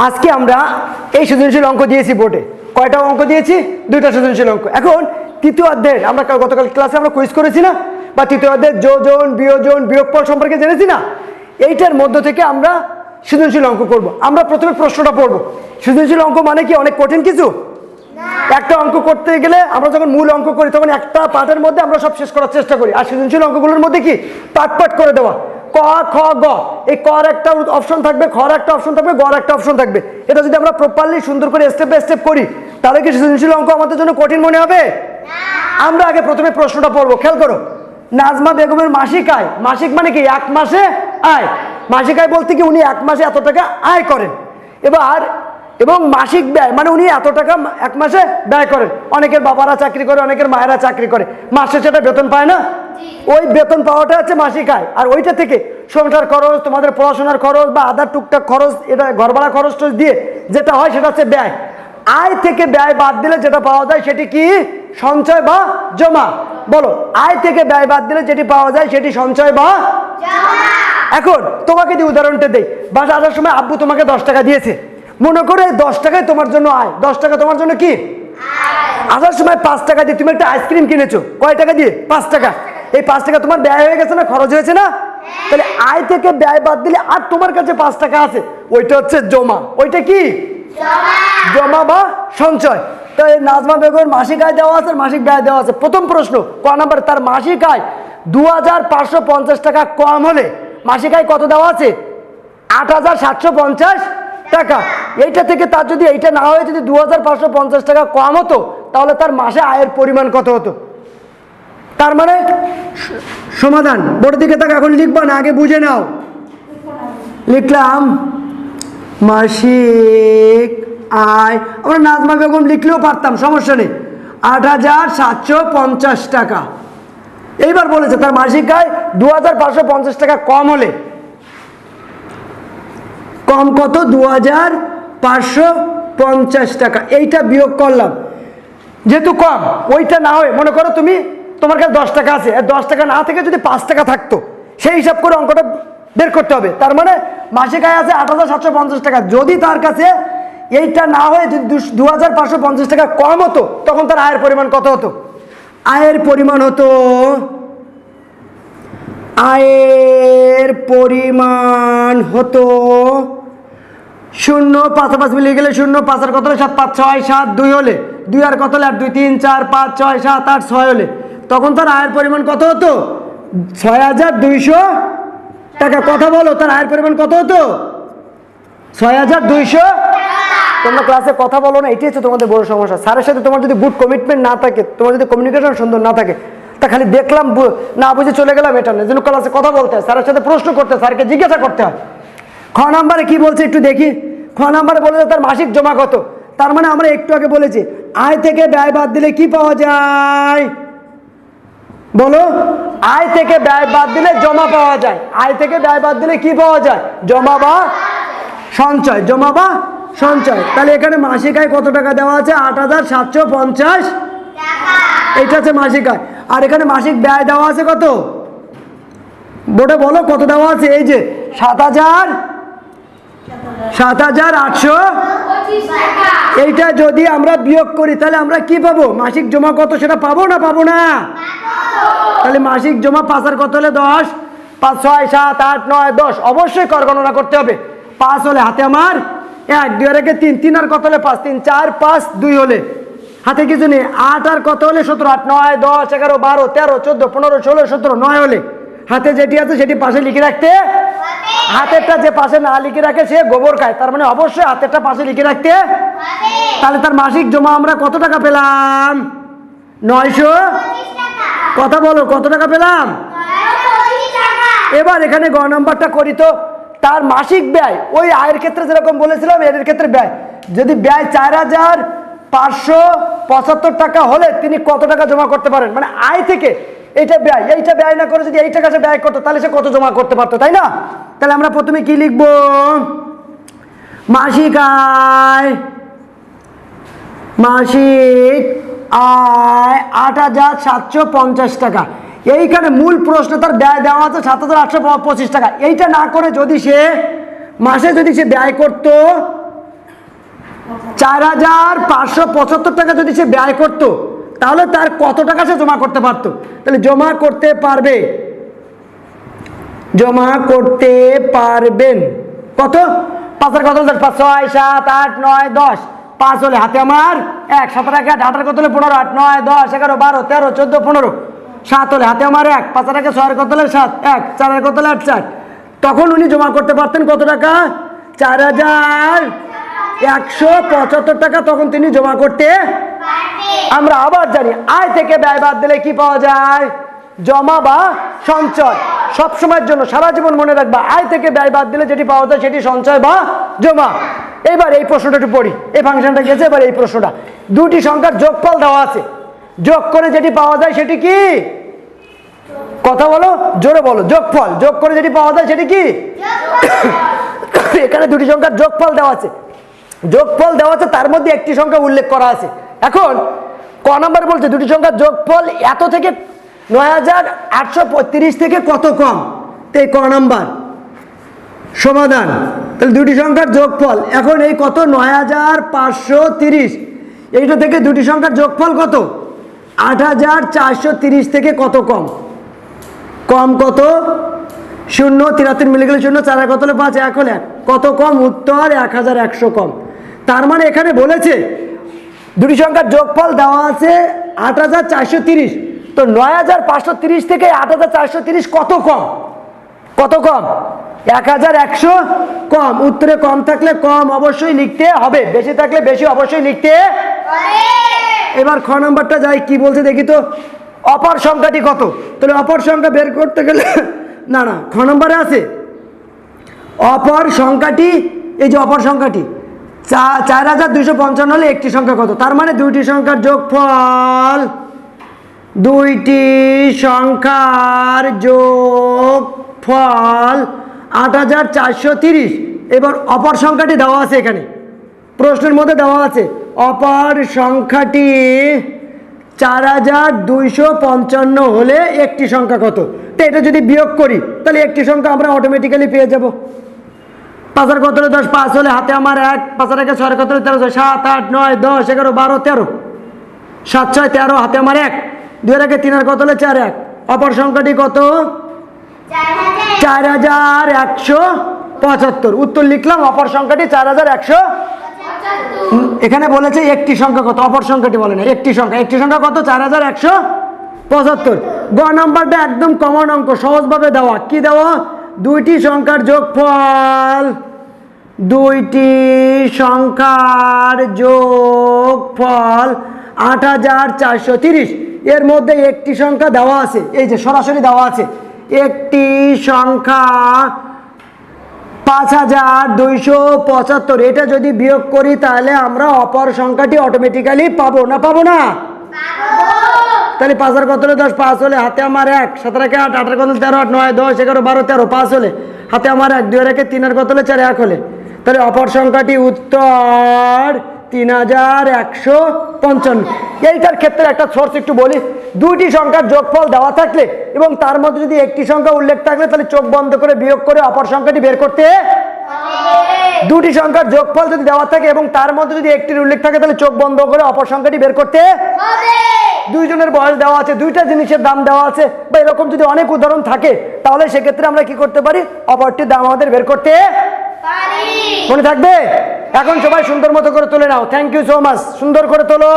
আজকে আমরা এই সৃজনশীল অঙ্ক দিয়েছি বোর্ডে। কয়টা অঙ্ক দিয়েছি? দুইটা সৃজনশীল অঙ্ক। এখন তৃতীয় অধ্যায়ের আমরা কাল- গতকাল ক্লাসে আমরা কুইজ করেছি না? বা তৃতীয় অধ্যায়ের যোজন বিয়োজন বিয়োগফল সম্পর্কে জেনেছি না? এইটার মধ্য থেকে আমরা সৃজনশীল অঙ্ক করব। আমরা প্রথমে প্রশ্নটা পড়ব। সৃজনশীল অঙ্ক মানে কি? অনেক কঠিন কিছু? একটা অঙ্ক করতে গেলে আমরা যখন মূল অঙ্ক করি তখন একটা পার্টের মধ্যে আমরা সব শেষ করার চেষ্টা করি। আর সৃজনশীল অঙ্কগুলোর মধ্যে কি? পাট পাট করে দেওয়া। ক খ গ। এই কর একটা অপশন থাকবে খর একটা অপশন থাকবে গর একটা অপশন থাকবে। এটা যদি আমরা প্রপারলি সুন্দর করে স্টেপ বাই স্টেপ করি তাহলে কি সৃজনশীল অঙ্ক আমাদের জন্য কঠিন মনে হবে? আমরা আগে প্রথমে প্রশ্নটা পড়ব খেয়াল করো। নাজমা বেগমের মাসিক আয় মাসিক মানে কি? এক মাসে আয়। মাসিক আয় বলতে কি উনি এক মাসে এত টাকা আয় করেন? এবার এবং মাসিক ব্যয় মানে উনি এত টাকা এক মাসে ব্যয় করেন। অনেকের বাবারা চাকরি করে অনেকের মায়েরা চাকরি করে। মাসে সেটা বেতন পায় না। ওই বেতন পাওয়াটা হচ্ছে মাসিক আয়। আর ওইটা থেকে সংসার খরচ তোমাদের পড়াশোনার খরচ বা আধার টুকটাক খরচ এটা ঘর ভাড়া খরচ টরচ দিয়ে যেটা হয় সেটা হচ্ছে ব্যয়। আয় থেকে ব্যয় বাদ দিলে যেটা পাওয়া যায় সেটি কি? সঞ্চয় বা জমা। বলো আয় থেকে ব্যয় বাদ দিলে যেটি পাওয়া যায় সেটি সঞ্চয় বা এখন তোমাকে দিয়ে উদাহরণটা দেই বাসা আসার সময় আব্বু তোমাকে দশ টাকা দিয়েছে। মনে করে এই দশ টাকাই তোমার জন্য আয়। দশ টাকা তোমার জন্য কি? আসার সময় পাঁচ টাকা দিয়ে তুমি একটা আইসক্রিম কিনেছো। কয় টাকা দিয়ে? পাঁচ টাকা। এই পাঁচ টাকা তোমার ব্যয় হয়ে গেছে না? খরচ হয়েছে না? তাহলে আয় থেকে ব্যয় বাদ দিলে আর তোমার কাছে পাঁচ টাকা আছে। ওইটা হচ্ছে জমা। ওইটা কি? জমা। বা সঞ্চয়। তো এই নাজমা বেগমের মাসিক আয় দেওয়া আছে মাসিক ব্যয় দেওয়া আছে। প্রথম প্রশ্ন ক নাম্বার তার মাসিক আয় দু হাজার পাঁচশো পঞ্চাশ টাকা কম হলে মাসিক আয় কত দেওয়া আছে? আট হাজার সাতশো পঞ্চাশ টাকা। এইটা থেকে তার যদি এইটা না হয়ে যদি দু হাজার পাঁচশো পঞ্চাশ টাকা কম হতো তাহলে তার মাসে আয়ের পরিমাণ কত হতো? তার মানে সমাধান। বোর্ডের দিকে তাকে এখন লিখবা না, আগে বুঝে নাও। লিখলাম, মাসিক আয়। আমরা নাজমা বেগম লিখলেও পারতাম, সমস্যা নেই। আট হাজার সাতশো পঞ্চাশ টাকা। এইবার বলেছে, তার মাসিক আয় দু হাজার পাঁচশো পঞ্চাশ টাকা কম হলে। কম কত? দু হাজার পাঁচশো পঞ্চাশ টাকা। এইটা বিয়োগ করলাম। যেহেতু কম, ওইটা না হয়, মনে করো তুমি তোমার কাছে দশ টাকা আছে, আর দশ টাকা না থেকে যদি পাঁচ টাকা থাকতো, সেই হিসাব করে অঙ্কটা বের করতে হবে। তার মানে মাসিক আয় আছে আট হাজার সাতশো পঞ্চাশ টাকা। যদি তার কাছে এইটা না হয়ে, যদি দু হাজার পাঁচশো পঞ্চাশ টাকা কম হতো, তখন তার আয়ের পরিমাণ কত হতো? আয়ের পরিমাণ হতো, আয়ের পরিমাণ হতো শূন্য পাঁচ পাঁচ মিলিয়ে গেলে শূন্য পাঁচ আর কত হলে সাত? পাঁচ, ছয়, সাত, দুই হলে। দুই আর কত হলে আর দুই, তিন, চার, পাঁচ, ছয়, সাত, আট, ছয় হলে। তখন তার আয়ের পরিমাণ কত হতো? ছয় হাজার দুইশো টাকা। কথা বলো, তার আয়ের পরিমাণ কত হতো? ছয় হাজার দুইশো তোমরা ক্লাসে কথা বলো না এটি হচ্ছে তোমাদের বড় সমস্যা। স্যারের সাথে তোমার যদি গুড কমিটমেন্ট না থাকে, তোমার যদি কমিউনিকেশন সুন্দর না থাকে, তা খালি দেখলাম না বুঝে চলে গেলাম এটা না, যেন ক্লাসে কথা বলতে হয়, স্যারের সাথে প্রশ্ন করতে হয়, স্যারকে জিজ্ঞাসা করতে হয়। খ নাম্বারে কি বলছে একটু দেখি। খ নাম্বারে বলেছে, তার মাসিক জমা কত? তার মানে আমরা একটু আগে বলেছি, আয় থেকে ব্যয় বাদ দিলে কি পাওয়া যায়? বলো, আয় থেকে ব্যয় বাদ দিলে জমা পাওয়া যায়। আয় থেকে ব্যয় বাদ দিলে কি পাওয়া যায়? জমা বা সঞ্চয়। জমা বা সঞ্চয়। তাহলে এখানে মাসিক আয় কত টাকা দেওয়া আছে? আট হাজার সাতশো পঞ্চাশ। এটা আছে মাসিক আয়। আর এখানে মাসিক ব্যয় দেওয়া আছে কত? বোর্ডে বলো, কত দেওয়া আছে? এই যে সাত হাজার সাত হাজার আটশো এইটা যদি আমরা বিয়োগ করি তাহলে আমরা কি পাবো? মাসিক জমা কত সেটা পাবো না পাবো না? তাহলে মাসিক জমা পাঁচ আর কত হলে দশ? পাঁচ ছয় সাত আট নয় দশ। অবশ্যই কর গণনা করতে হবে। পাঁচ হলে হাতে আমার এক দুই একে তিন। তিন আর কত হলে পাঁচ? তিন চার পাঁচ দুই হলে। হাতে কিছু নেই। আট আর কত হলে সতেরো? আট নয় দশ এগারো বারো তেরো চোদ্দ পনেরো ষোলো সতেরো নয় হলে। হাতে যেটি আছে সেটি পাশে লিখে রাখতে হাতেরটা যে পাশে না লিখে রাখে, সে গোবর খায়। তার মানে অবশ্যই হাতেরটা পাশে লিখে রাখতে তাহলে তার মাসিক জমা আমরা কত টাকা পেলাম? নয়শো? কথা বলো, কত টাকা পেলাম? এবার এখানে গ নাম্বারটা করি তো। তার মাসিক ব্যয়, ওই আয়ের ক্ষেত্রে যেরকম বলেছিলাম এর ক্ষেত্রে ব্যয়। যদি ব্যয় চার হাজার পাঁচশো পঁচাত্তর টাকা হলে তিনি কত টাকা জমা করতে পারেন? মানে আয় থেকে এইটা ব্যয় এইটা ব্যয় না করে যদি এই টাকা সে ব্যয় করতো, তাহলে সে কত জমা করতে পারতো, তাই না? তাহলে আমরা প্রথমে কি লিখব? মাসিক আয় মাসিক আয় আট হাজার সাতশো পঞ্চাশ টাকা। এইখানে মূল প্রশ্ন, তার ব্যয় দেওয়া আছে সাত হাজার আটশো পঁচিশ টাকা। এইটা না করে যদি সে মাসে যদি সে ব্যয় করতো, চার হাজার পাঁচশো পঁচাত্তর টাকা যদি সে ব্যয় করতো তাহলে তার কত টাকা সে জমা করতে পারতো? তাহলে জমা করতে পারবে। জমা করতে পারবেন। কত? পাঁচের কত? পাঁচ, ছয়, সাত, আট, নয়, দশ। পাঁচ হলে হাতে আমার এক সাতের এক আট আটের কত হলে পনেরো? আট, নয়, দশ, এগারো, বারো, তেরো, চোদ্দ, পনেরো। সাত হলে হাতে আমার এক পাঁচের একে ছয়ের কত হলে সাত? এক চারের কত হলে আট, চার। তখন উনি জমা করতে পারতেন কত টাকা? চার হাজার একশো পঁচাত্তর টাকা তখন তিনি জমা করতে আমরা আবার জানি আয় থেকে ব্যয় বাদ দিলে কি পাওয়া যায়? জমা বা সঞ্চয়। সব সময়ের জন্য সারা জীবন মনে রাখবা আয় থেকে ব্যয় বাদ দিলে যেটি পাওয়া যায় সেটি সঞ্চয় বা জমা। এবার এই প্রশ্নটা একটু পড়ি। এই ফাংশনটা গেছে এবার এই প্রশ্নটা। দুটি সংখ্যার যোগফল দেওয়া আছে। যোগ করে যেটি পাওয়া যায় সেটি কি? কথা বলো জোরে বলো যোগফল। যোগ করে যেটি পাওয়া যায় সেটি কি? এখানে দুটি সংখ্যার যোগফল দেওয়া আছে। যোগফল দেওয়া আছে, তার মধ্যে একটি সংখ্যা উল্লেখ করা আছে। এখন, ক নাম্বার বলছে, দুটি সংখ্যার যোগফল এত থেকে নয় হাজার আটশো পঁয়ত্রিশ থেকে কত কম? এই ক নাম্বার। সমাধান। তাহলে দুটি সংখ্যার যোগফল, এখন এই কত? নয় হাজার পাঁচশো তিরিশ। এইটা থেকে দুটি সংখ্যার যোগফল কত? আট হাজার চারশো তিরিশ থেকে কত কম? কম কত? শূন্য, তিরাত্তর মিলে গেলে শূন্য, চার কত হলে পাঁচ? এক হলে কত কম? উত্তর, এক হাজার একশো কম। তার মানে এখানে বলেছে দুটি সংখ্যার যোগফল দেওয়া আছে আট হাজার চারশো তিরিশ। তো নয় হাজার পাঁচশো তিরিশ থেকে আট হাজার চারশো তিরিশ কত কম? কত কম? এক হাজার একশো কম। উত্তরে কম থাকলে কম অবশ্যই লিখতে হবে। বেশি থাকলে বেশি অবশ্যই লিখতে এবার খ নম্বরটা যাই কি বলছে দেখি তো। অপর সংখ্যাটি কত? তাহলে অপর সংখ্যা বের করতে গেলে না না খ নম্বরে আছে। অপর সংখ্যাটি এই যে অপর সংখ্যাটি চার হাজার দুইশো পঞ্চান্ন হলে একটি সংখ্যা কত? তার মানে দুইটি সংখ্যার যোগফল দুইটি সংখ্যার যোগফল আট হাজার চারশো তিরিশ। এবার অপর সংখ্যাটি দেওয়া আছে এখানে। প্রশ্নের মধ্যে দেওয়া আছে, অপর সংখ্যাটি চার হাজার দুইশো পঞ্চান্ন হলে একটি সংখ্যা কত? তো এটা যদি বিয়োগ করি, তাহলে একটি সংখ্যা আমরা অটোমেটিক্যালি পেয়ে যাব। পাঁচের কত দশ পাঁচ হলে হাতে আমার এক পাঁচের একে ছয়ের কত তেরো ছয়, সাত আট নয় দশ এগারো বারো তেরো। সাত ছয় তেরো হাতে আমার এক। দুই একে তিনের কত হলে চার এক। অপর সংখ্যাটি কত? চার হাজার একশো পঁচাত্তর। উত্তর লিখলাম অপর সংখ্যাটি চার হাজার একশো এখানে বলেছে একটি সংখ্যা কত? অপর সংখ্যাটি বলে না একটি সংখ্যা। একটি সংখ্যা কত? চার হাজার একশো পঁচাত্তর। গ নাম্বারটা একদম কমন অঙ্ক সহজভাবে দেওয়া। কি দেওয়া? দুইটি সংখ্যার যোগফল। দুইটি সংখ্যার যোগফল আট হাজার চারশো তিরিশ। এর মধ্যে একটি সংখ্যা দেওয়া আছে। এই যে সরাসরি দেওয়া আছে। একটি সংখ্যা পাঁচ হাজার দুইশো পঁচাত্তর। এটা যদি বিয়োগ করি তাহলে আমরা অপর সংখ্যাটি অটোমেটিক্যালি পাবো না? পাবো না। তাহলে পাঁচ হাজার কত হলে? দশ, পাঁচ হলে হাতে আমার এক। সাতের আট আটের কত? তেরো, আট, নয়, দশ, এগারো, বারো, তেরো, পাঁচ হলে হাতে আমার এক। দুই একে তিনের কত হলে? চার, এক হলে। তাহলে অপর সংখ্যাটি উত্তর তিন হাজার একশো পঞ্চান্ন। এইটার ক্ষেত্রে একটা সোর্স একটু বলি। দুইটি সংখ্যার যোগফল দেওয়া থাকলে এবং তার মধ্যে যদি একটি সংখ্যা উল্লেখ থাকলে তাহলে চোখ বন্ধ করে বিয়োগ করে অপর সংখ্যাটি বের করতে দুটি সংখ্যার যোগফল যদি দেওয়া থাকে এবং তার মধ্যে যদি একটির উল্লেখ থাকে তাহলে চোখ বন্ধ করে অপর সংখ্যাটি বের করতে দুইজনের বয়স দেওয়া আছে দুইটা জিনিসের দাম দেওয়া আছে। বা এরকম যদি অনেক উদাহরণ থাকে তাহলে সেক্ষেত্রে আমরা কি করতে পারি? অপরটির দাম আমাদের বের করতে মনে থাকবে? এখন সবাই সুন্দর মতো করে তুলে নাও। থ্যাংক ইউ সো মাচ সুন্দর করে তোলো।